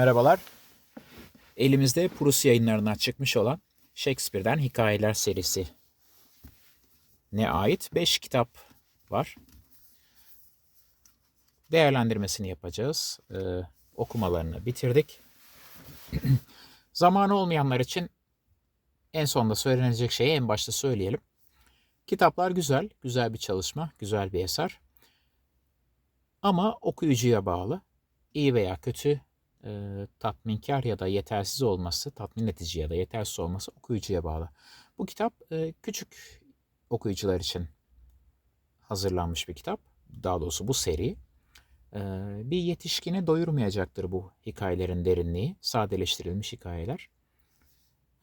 Merhabalar. Elimizde Prus yayınlarından çıkmış olan Shakespeare'den Hikayeler serisi ne ait 5 kitap var. Değerlendirmesini yapacağız. Ee, okumalarını bitirdik. Zamanı olmayanlar için en sonda söylenecek şeyi en başta söyleyelim. Kitaplar güzel, güzel bir çalışma, güzel bir eser. Ama okuyucuya bağlı. İyi veya kötü e, tatminkar ya da yetersiz olması, tatmin edici ya da yetersiz olması okuyucuya bağlı. Bu kitap e, küçük okuyucular için hazırlanmış bir kitap. Daha doğrusu bu seri. E, bir yetişkini doyurmayacaktır bu hikayelerin derinliği, sadeleştirilmiş hikayeler.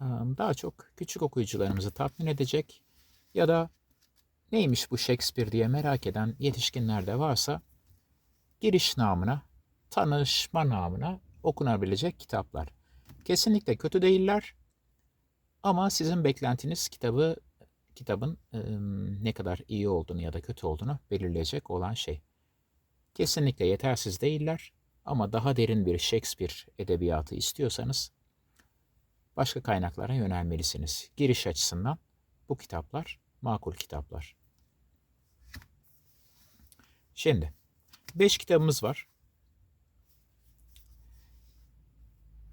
E, daha çok küçük okuyucularımızı tatmin edecek ya da neymiş bu Shakespeare diye merak eden yetişkinler de varsa giriş namına, tanışma namına okunabilecek kitaplar. Kesinlikle kötü değiller ama sizin beklentiniz kitabı kitabın e, ne kadar iyi olduğunu ya da kötü olduğunu belirleyecek olan şey. Kesinlikle yetersiz değiller ama daha derin bir Shakespeare edebiyatı istiyorsanız başka kaynaklara yönelmelisiniz. Giriş açısından bu kitaplar makul kitaplar. Şimdi 5 kitabımız var.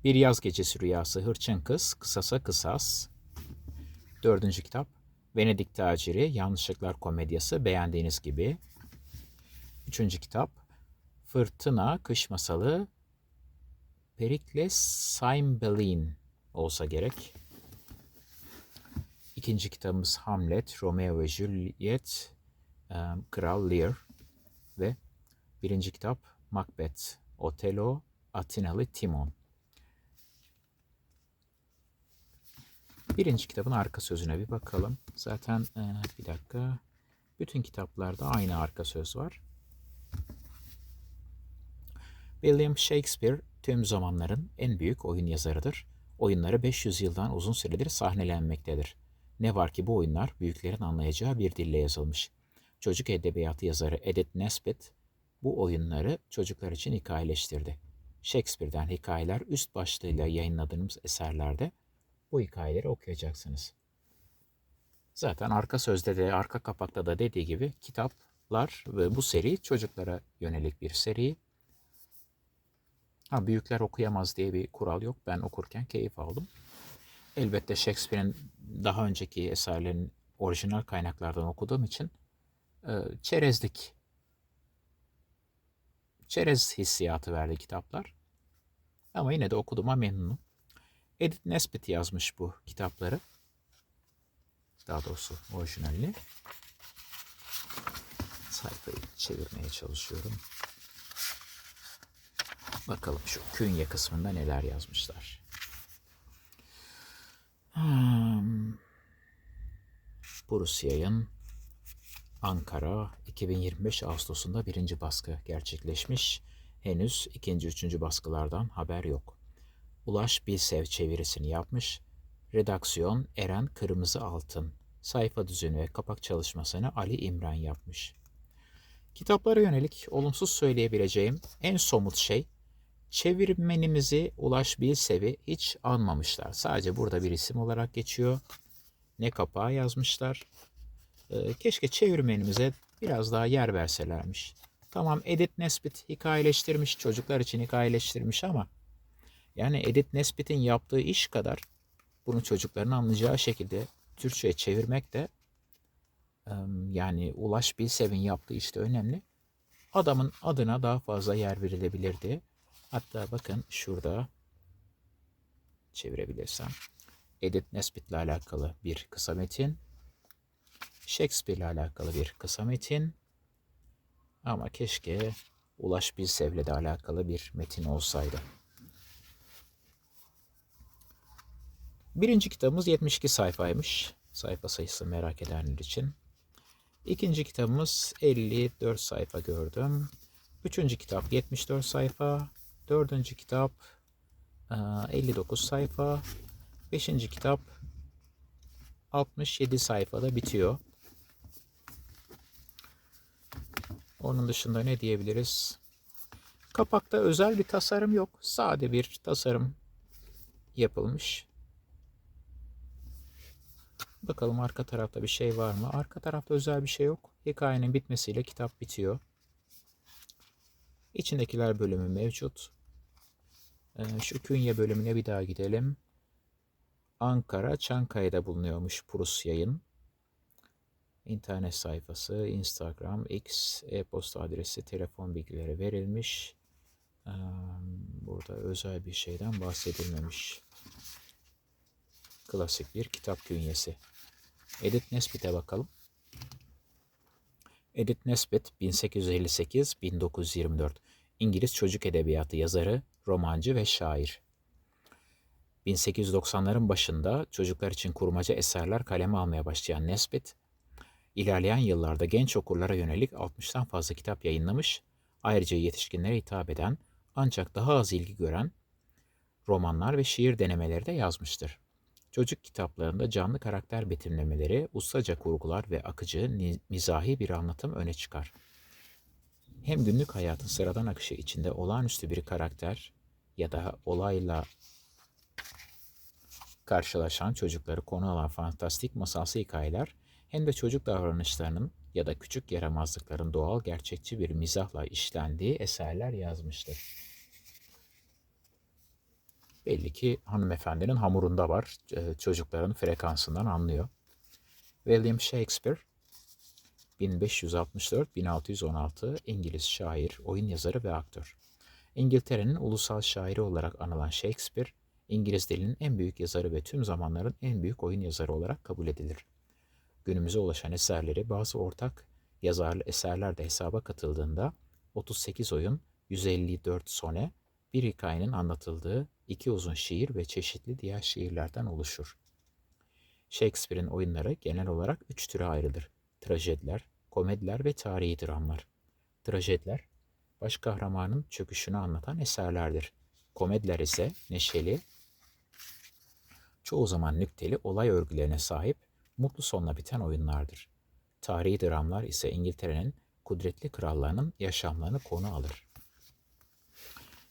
Bir Yaz Gecesi Rüyası, Hırçın Kız, Kısasa Kısas. Dördüncü kitap. Venedik Taciri, Yanlışlıklar Komedyası, beğendiğiniz gibi. Üçüncü kitap. Fırtına, Kış Masalı, Perikles Cymbeline olsa gerek. İkinci kitabımız Hamlet, Romeo ve Juliet, Kral Lear ve birinci kitap Macbeth, Othello, Atinalı Timon. Birinci kitabın arka sözüne bir bakalım. Zaten e, bir dakika. Bütün kitaplarda aynı arka söz var. William Shakespeare tüm zamanların en büyük oyun yazarıdır. Oyunları 500 yıldan uzun süredir sahnelenmektedir. Ne var ki bu oyunlar büyüklerin anlayacağı bir dille yazılmış. Çocuk edebiyatı yazarı Edith Nesbit bu oyunları çocuklar için hikayeleştirdi. Shakespeare'den hikayeler üst başlığıyla yayınladığımız eserlerde bu hikayeleri okuyacaksınız. Zaten arka sözde de arka kapakta da dediği gibi kitaplar ve bu seri çocuklara yönelik bir seri. Ha, büyükler okuyamaz diye bir kural yok. Ben okurken keyif aldım. Elbette Shakespeare'in daha önceki eserlerin orijinal kaynaklardan okuduğum için e, çerezlik çerez hissiyatı verdi kitaplar. Ama yine de okuduğuma memnunum. Edith Nesbit yazmış bu kitapları. Daha doğrusu orijinalini. Sayfayı çevirmeye çalışıyorum. Bakalım şu künye kısmında neler yazmışlar. Hmm. Burus Ankara 2025 Ağustos'unda birinci baskı gerçekleşmiş. Henüz ikinci, üçüncü baskılardan haber yok. Ulaş Bilsev çevirisini yapmış. Redaksiyon Eren Kırmızı Altın. Sayfa düzeni ve kapak çalışmasını Ali İmran yapmış. Kitaplara yönelik olumsuz söyleyebileceğim en somut şey çevirmenimizi Ulaş Bilsev'i hiç anmamışlar. Sadece burada bir isim olarak geçiyor. Ne kapağı yazmışlar. Ee, keşke çevirmenimize biraz daha yer verselermiş. Tamam Edith Nesbit hikayeleştirmiş, çocuklar için hikayeleştirmiş ama yani Edith Nesbit'in yaptığı iş kadar bunu çocukların anlayacağı şekilde Türkçe'ye çevirmek de yani Ulaş Bilsev'in yaptığı işte önemli. Adamın adına daha fazla yer verilebilirdi. Hatta bakın şurada çevirebilirsem Edith Nesbit'le alakalı bir kısa metin. Shakespeare'le alakalı bir kısa metin. Ama keşke Ulaş Bilsev'le de alakalı bir metin olsaydı. Birinci kitabımız 72 sayfaymış. Sayfa sayısı merak edenler için. İkinci kitabımız 54 sayfa gördüm. Üçüncü kitap 74 sayfa. Dördüncü kitap 59 sayfa. Beşinci kitap 67 sayfada bitiyor. Onun dışında ne diyebiliriz? Kapakta özel bir tasarım yok. Sade bir tasarım yapılmış. Bakalım arka tarafta bir şey var mı? Arka tarafta özel bir şey yok. Hikayenin bitmesiyle kitap bitiyor. İçindekiler bölümü mevcut. Ee, şu künye bölümüne bir daha gidelim. Ankara, Çankaya'da bulunuyormuş Prus yayın. İnternet sayfası, Instagram, X, e-posta adresi, telefon bilgileri verilmiş. Ee, burada özel bir şeyden bahsedilmemiş. Klasik bir kitap künyesi. Edith Nesbit'e bakalım. Edith Nesbit 1858-1924 İngiliz çocuk edebiyatı yazarı, romancı ve şair. 1890'ların başında çocuklar için kurmaca eserler kaleme almaya başlayan Nesbit, ilerleyen yıllarda genç okurlara yönelik 60'tan fazla kitap yayınlamış, ayrıca yetişkinlere hitap eden ancak daha az ilgi gören romanlar ve şiir denemeleri de yazmıştır. Çocuk kitaplarında canlı karakter betimlemeleri, ustaca kurgular ve akıcı, mizahi bir anlatım öne çıkar. Hem günlük hayatın sıradan akışı içinde olağanüstü bir karakter ya da olayla karşılaşan çocukları konu alan fantastik masalsı hikayeler hem de çocuk davranışlarının ya da küçük yaramazlıkların doğal gerçekçi bir mizahla işlendiği eserler yazmıştır. Belli ki hanımefendinin hamurunda var. Çocukların frekansından anlıyor. William Shakespeare 1564-1616 İngiliz şair, oyun yazarı ve aktör. İngiltere'nin ulusal şairi olarak anılan Shakespeare, İngiliz dilinin en büyük yazarı ve tüm zamanların en büyük oyun yazarı olarak kabul edilir. Günümüze ulaşan eserleri bazı ortak yazarlı eserler de hesaba katıldığında 38 oyun, 154 sone, bir hikayenin anlatıldığı iki uzun şiir ve çeşitli diğer şiirlerden oluşur. Shakespeare'in oyunları genel olarak üç türe ayrılır. Trajediler, komediler ve tarihi dramlar. Trajediler, baş kahramanın çöküşünü anlatan eserlerdir. Komediler ise neşeli, çoğu zaman nükteli olay örgülerine sahip, mutlu sonla biten oyunlardır. Tarihi dramlar ise İngiltere'nin kudretli krallarının yaşamlarını konu alır.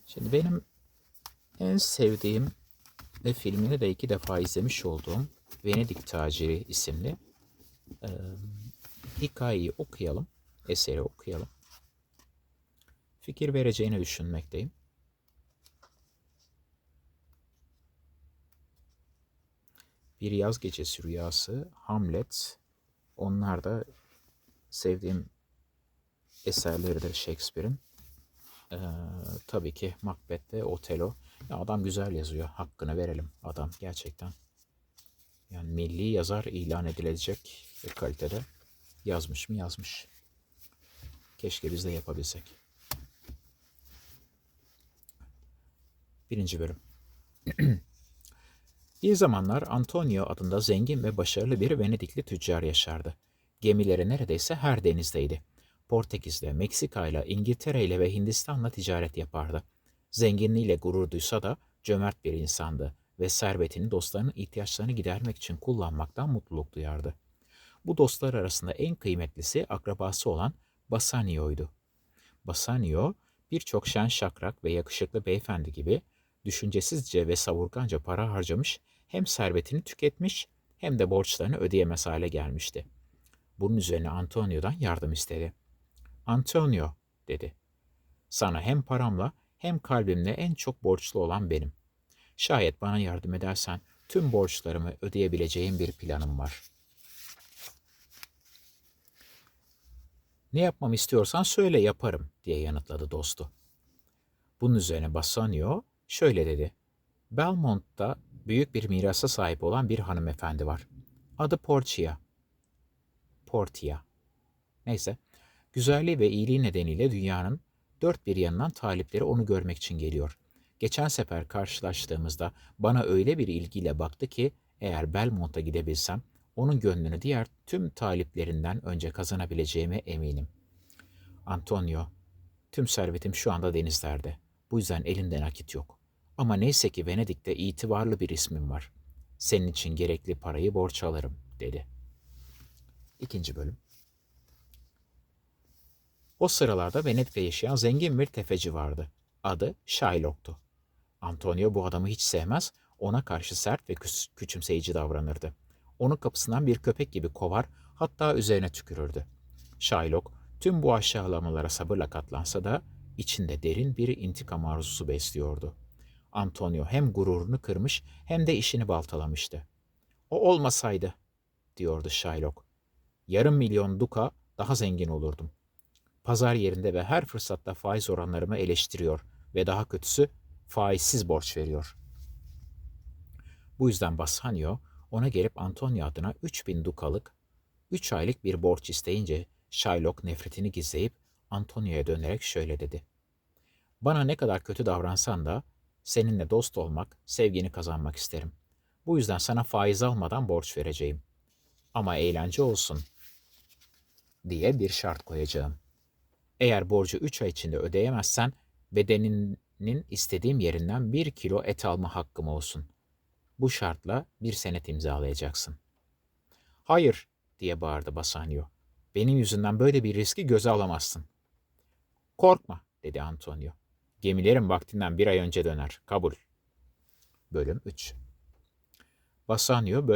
Şimdi benim en sevdiğim ve filmini de iki defa izlemiş olduğum Venedik Taciri isimli e, hikayeyi okuyalım, eseri okuyalım. Fikir vereceğini düşünmekteyim. Bir Yaz Gecesi Rüyası, Hamlet, onlar da sevdiğim eserleridir Shakespeare'in. Ee, tabii ki Macbeth ve Otelo. Ya adam güzel yazıyor. Hakkını verelim. Adam gerçekten. Yani milli yazar ilan edilecek kalitede yazmış mı yazmış. Keşke biz de yapabilsek. Birinci bölüm. bir zamanlar Antonio adında zengin ve başarılı bir Venedikli tüccar yaşardı. Gemileri neredeyse her denizdeydi. Portekiz'le, Meksika'yla, İngiltere'yle ve Hindistan'la ticaret yapardı. Zenginliğiyle gurur duysa da cömert bir insandı ve servetini dostlarının ihtiyaçlarını gidermek için kullanmaktan mutluluk duyardı. Bu dostlar arasında en kıymetlisi akrabası olan Basanio'ydu. Basanio birçok şen şakrak ve yakışıklı beyefendi gibi düşüncesizce ve savurganca para harcamış hem servetini tüketmiş hem de borçlarını ödeyemez hale gelmişti. Bunun üzerine Antonio'dan yardım istedi. Antonio, dedi. Sana hem paramla hem kalbimle en çok borçlu olan benim. Şayet bana yardım edersen tüm borçlarımı ödeyebileceğim bir planım var. Ne yapmamı istiyorsan söyle yaparım diye yanıtladı dostu. Bunun üzerine Bassanio şöyle dedi. Belmont'ta büyük bir mirasa sahip olan bir hanımefendi var. Adı Portia. Portia. Neyse. Güzelliği ve iyiliği nedeniyle dünyanın dört bir yanından talipleri onu görmek için geliyor. Geçen sefer karşılaştığımızda bana öyle bir ilgiyle baktı ki eğer Belmont'a gidebilsem onun gönlünü diğer tüm taliplerinden önce kazanabileceğime eminim. Antonio, tüm servetim şu anda denizlerde. Bu yüzden elimde nakit yok. Ama neyse ki Venedik'te itibarlı bir ismim var. Senin için gerekli parayı borç alırım, dedi. İkinci bölüm. O sıralarda Venedik'te yaşayan zengin bir tefeci vardı. Adı Shylock'tu. Antonio bu adamı hiç sevmez, ona karşı sert ve küçümseyici davranırdı. Onu kapısından bir köpek gibi kovar, hatta üzerine tükürürdü. Shylock tüm bu aşağılamalara sabırla katlansa da içinde derin bir intikam arzusu besliyordu. Antonio hem gururunu kırmış hem de işini baltalamıştı. O olmasaydı, diyordu Shylock. Yarım milyon duka daha zengin olurdum. Pazar yerinde ve her fırsatta faiz oranlarımı eleştiriyor ve daha kötüsü faizsiz borç veriyor. Bu yüzden Bassanio ona gelip Antonio adına 3000 dukalık 3 aylık bir borç isteyince Shylock nefretini gizleyip Antonio'ya dönerek şöyle dedi. Bana ne kadar kötü davransan da seninle dost olmak, sevgini kazanmak isterim. Bu yüzden sana faiz almadan borç vereceğim. Ama eğlence olsun diye bir şart koyacağım. Eğer borcu 3 ay içinde ödeyemezsen bedeninin istediğim yerinden 1 kilo et alma hakkım olsun. Bu şartla bir senet imzalayacaksın. Hayır diye bağırdı Basanio. Benim yüzümden böyle bir riski göze alamazsın. Korkma dedi Antonio. Gemilerin vaktinden bir ay önce döner. Kabul. Bölüm 3 Basanio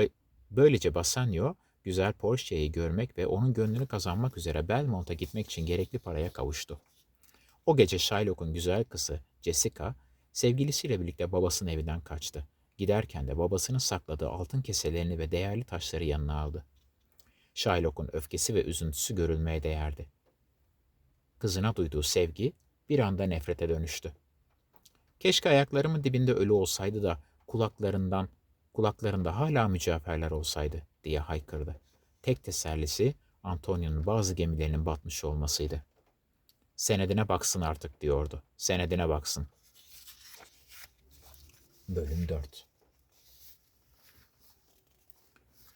böylece Basanio güzel Porsche'yi görmek ve onun gönlünü kazanmak üzere Belmont'a gitmek için gerekli paraya kavuştu. O gece Shylock'un güzel kızı Jessica sevgilisiyle birlikte babasının evinden kaçtı. Giderken de babasının sakladığı altın keselerini ve değerli taşları yanına aldı. Shylock'un öfkesi ve üzüntüsü görülmeye değerdi. Kızına duyduğu sevgi bir anda nefrete dönüştü. Keşke ayaklarımın dibinde ölü olsaydı da kulaklarından, kulaklarında hala mücevherler olsaydı diye haykırdı. Tek tesellisi Antonio'nun bazı gemilerinin batmış olmasıydı. Senedine baksın artık diyordu. Senedine baksın. Bölüm 4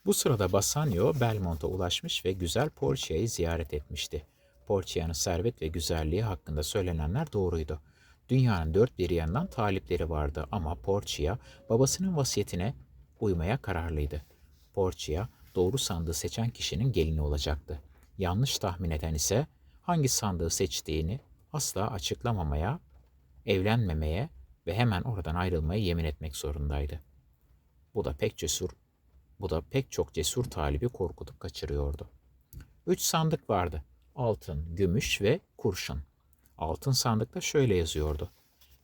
Bu sırada Bassanio Belmont'a ulaşmış ve güzel Portia'yı ziyaret etmişti. Portia'nın servet ve güzelliği hakkında söylenenler doğruydu. Dünyanın dört bir yanından talipleri vardı ama Portia babasının vasiyetine uymaya kararlıydı. Portia doğru sandığı seçen kişinin gelini olacaktı. Yanlış tahmin eden ise hangi sandığı seçtiğini asla açıklamamaya, evlenmemeye ve hemen oradan ayrılmaya yemin etmek zorundaydı. Bu da pek cesur, bu da pek çok cesur talibi korkutup kaçırıyordu. Üç sandık vardı. Altın, gümüş ve kurşun. Altın sandıkta şöyle yazıyordu.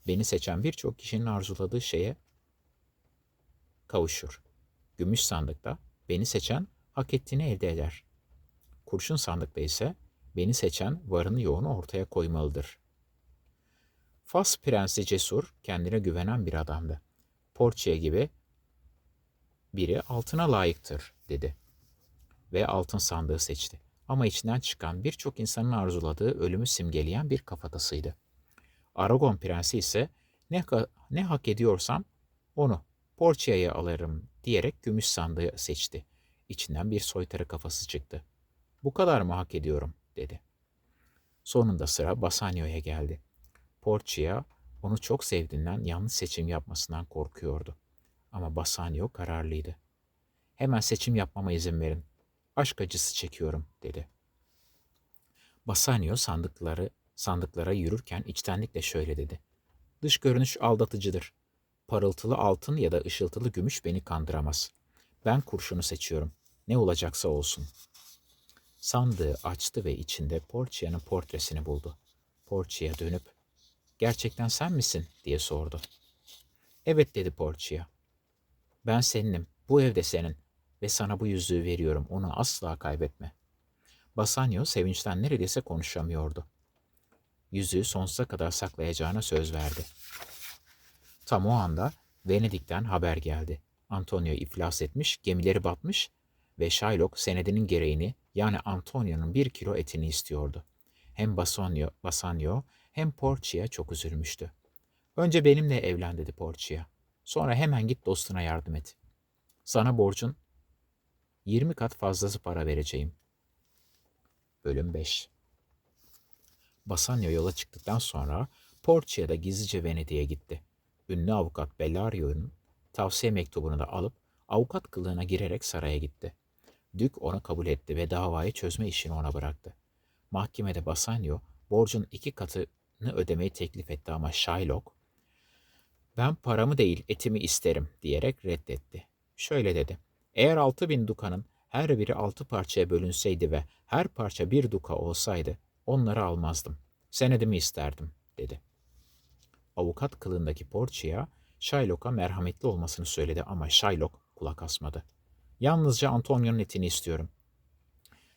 Beni seçen birçok kişinin arzuladığı şeye kavuşur. Gümüş sandıkta beni seçen hak ettiğini elde eder. Kurşun sandıkta ise beni seçen varını yoğunu ortaya koymalıdır. Fas prensi cesur, kendine güvenen bir adamdı. Porçia gibi biri altına layıktır dedi. Ve altın sandığı seçti. Ama içinden çıkan birçok insanın arzuladığı ölümü simgeleyen bir kafatasıydı. Aragon prensi ise ne, ne hak ediyorsam onu Porcia'ya alırım diyerek gümüş sandığı seçti. İçinden bir soytarı kafası çıktı. Bu kadar mı hak ediyorum dedi. Sonunda sıra Basanio'ya geldi. Porcia onu çok sevdiğinden yanlış seçim yapmasından korkuyordu. Ama Basanio kararlıydı. Hemen seçim yapmama izin verin. Aşk acısı çekiyorum dedi. Basanio sandıkları sandıklara yürürken içtenlikle şöyle dedi. Dış görünüş aldatıcıdır. Parıltılı altın ya da ışıltılı gümüş beni kandıramaz. Ben kurşunu seçiyorum. Ne olacaksa olsun. Sandığı açtı ve içinde Porcia'nın portresini buldu. Porcia dönüp, gerçekten sen misin diye sordu. Evet dedi Porcia. Ben seninim, bu evde senin ve sana bu yüzüğü veriyorum, onu asla kaybetme. Basanio sevinçten neredeyse konuşamıyordu. Yüzüğü sonsuza kadar saklayacağına söz verdi. Tam o anda Venedik'ten haber geldi. Antonio iflas etmiş, gemileri batmış ve Shylock senedinin gereğini yani Antonio'nun bir kilo etini istiyordu. Hem Bassanio, Bassanio hem Porcia çok üzülmüştü. Önce benimle evlen dedi Porcia. Sonra hemen git dostuna yardım et. Sana borcun 20 kat fazlası para vereceğim. Bölüm 5 Bassanio yola çıktıktan sonra Porcia'da gizlice Venedik'e gitti ünlü avukat Bellario'nun tavsiye mektubunu da alıp avukat kılığına girerek saraya gitti. Dük onu kabul etti ve davayı çözme işini ona bıraktı. Mahkemede Bassanio borcun iki katı ödemeyi teklif etti ama Shylock ben paramı değil etimi isterim diyerek reddetti. Şöyle dedi. Eğer altı bin dukanın her biri altı parçaya bölünseydi ve her parça bir duka olsaydı onları almazdım. Senedimi isterdim dedi. Avukat kılığındaki Portia Shylock'a merhametli olmasını söyledi ama Shylock kulak asmadı. Yalnızca Antonio'nun etini istiyorum.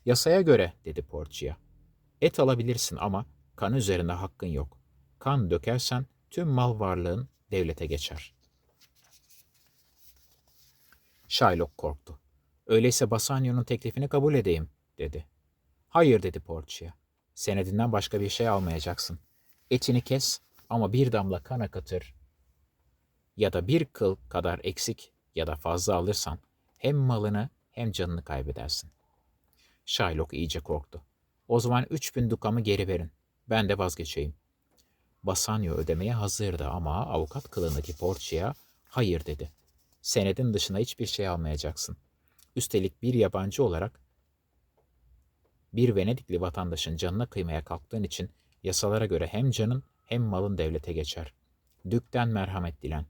Yasaya göre dedi Portia. Et alabilirsin ama kan üzerinde hakkın yok. Kan dökersen tüm mal varlığın devlete geçer. Shylock korktu. Öyleyse Bassanio'nun teklifini kabul edeyim, dedi. Hayır, dedi Portia. Senedinden başka bir şey almayacaksın. Etini kes ama bir damla kan akıtır ya da bir kıl kadar eksik ya da fazla alırsan hem malını hem canını kaybedersin. Shylock iyice korktu. O zaman üç bin dukamı geri verin. Ben de vazgeçeyim. Basanyo ödemeye hazırdı ama avukat kılığındaki Portia hayır dedi. Senedin dışına hiçbir şey almayacaksın. Üstelik bir yabancı olarak bir Venedikli vatandaşın canına kıymaya kalktığın için yasalara göre hem canın hem malın devlete geçer. Dükten merhamet dilen.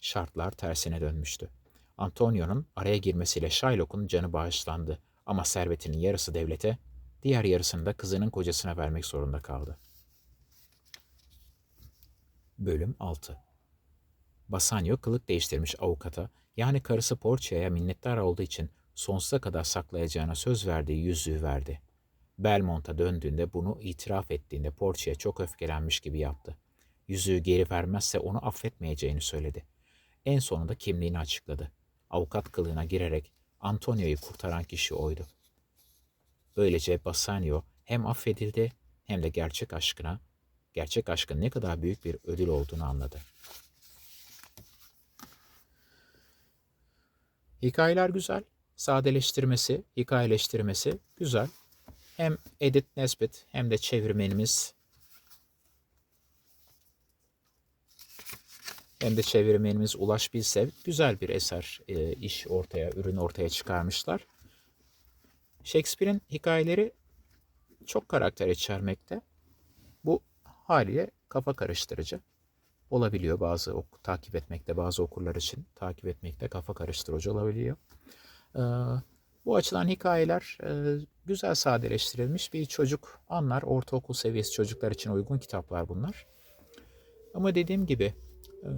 Şartlar tersine dönmüştü. Antonio'nun araya girmesiyle Shylock'un canı bağışlandı ama servetinin yarısı devlete, diğer yarısını da kızının kocasına vermek zorunda kaldı. Bölüm 6 Basanyo kılık değiştirmiş avukata, yani karısı Portia'ya minnettar olduğu için sonsuza kadar saklayacağına söz verdiği yüzüğü verdi. Belmont'a döndüğünde bunu itiraf ettiğinde Portia çok öfkelenmiş gibi yaptı. Yüzüğü geri vermezse onu affetmeyeceğini söyledi. En sonunda kimliğini açıkladı. Avukat kılığına girerek Antonio'yu kurtaran kişi oydu. Böylece Bassanio hem affedildi hem de gerçek aşkına, gerçek aşkın ne kadar büyük bir ödül olduğunu anladı. Hikayeler güzel. Sadeleştirmesi, hikayeleştirmesi güzel. Hem Edith Nesbit hem de çevirmenimiz hem de çevirmenimiz Ulaş Bilsev güzel bir eser, e, iş ortaya, ürün ortaya çıkarmışlar. Shakespeare'in hikayeleri çok karakter içermekte. Bu haliyle kafa karıştırıcı olabiliyor bazı ok takip etmekte bazı okurlar için takip etmekte kafa karıştırıcı olabiliyor. Ee, bu açıdan hikayeler e, güzel sadeleştirilmiş bir çocuk anlar ortaokul seviyesi çocuklar için uygun kitaplar bunlar. Ama dediğim gibi e,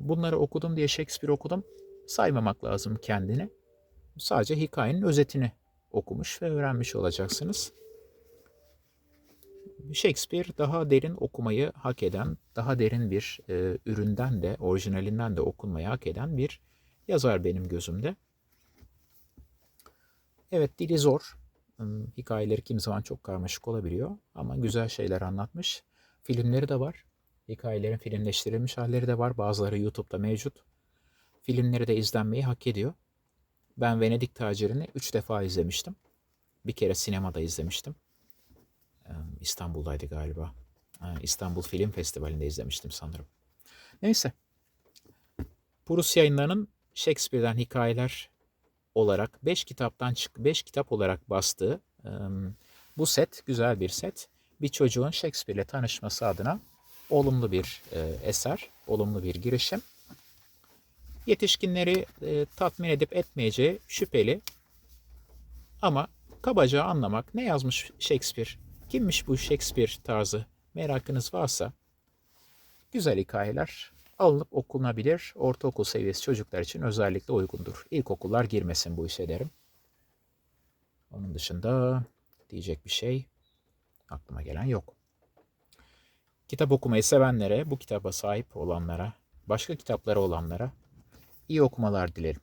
bunları okudum diye Shakespeare okudum saymamak lazım kendini. Sadece hikayenin özetini okumuş ve öğrenmiş olacaksınız. Shakespeare daha derin okumayı hak eden, daha derin bir e, üründen de, orijinalinden de okunmayı hak eden bir yazar benim gözümde. Evet dili zor. Hmm, hikayeleri kim zaman çok karmaşık olabiliyor ama güzel şeyler anlatmış. Filmleri de var. Hikayelerin filmleştirilmiş halleri de var. Bazıları YouTube'da mevcut. Filmleri de izlenmeyi hak ediyor. Ben Venedik Taciri'ni 3 defa izlemiştim. Bir kere sinemada izlemiştim. İstanbul'daydı galiba. İstanbul Film Festivali'nde izlemiştim sanırım. Neyse. Prus yayınlarının Shakespeare'den hikayeler olarak 5 kitaptan çık 5 kitap olarak bastığı bu set güzel bir set. Bir çocuğun Shakespeare tanışması adına olumlu bir eser, olumlu bir girişim. Yetişkinleri tatmin edip etmeyeceği şüpheli ama kabaca anlamak ne yazmış Shakespeare Kimmiş bu Shakespeare tarzı merakınız varsa güzel hikayeler alınıp okunabilir. Ortaokul seviyesi çocuklar için özellikle uygundur. İlkokullar girmesin bu işe derim. Onun dışında diyecek bir şey aklıma gelen yok. Kitap okumayı sevenlere, bu kitaba sahip olanlara, başka kitapları olanlara iyi okumalar dilerim.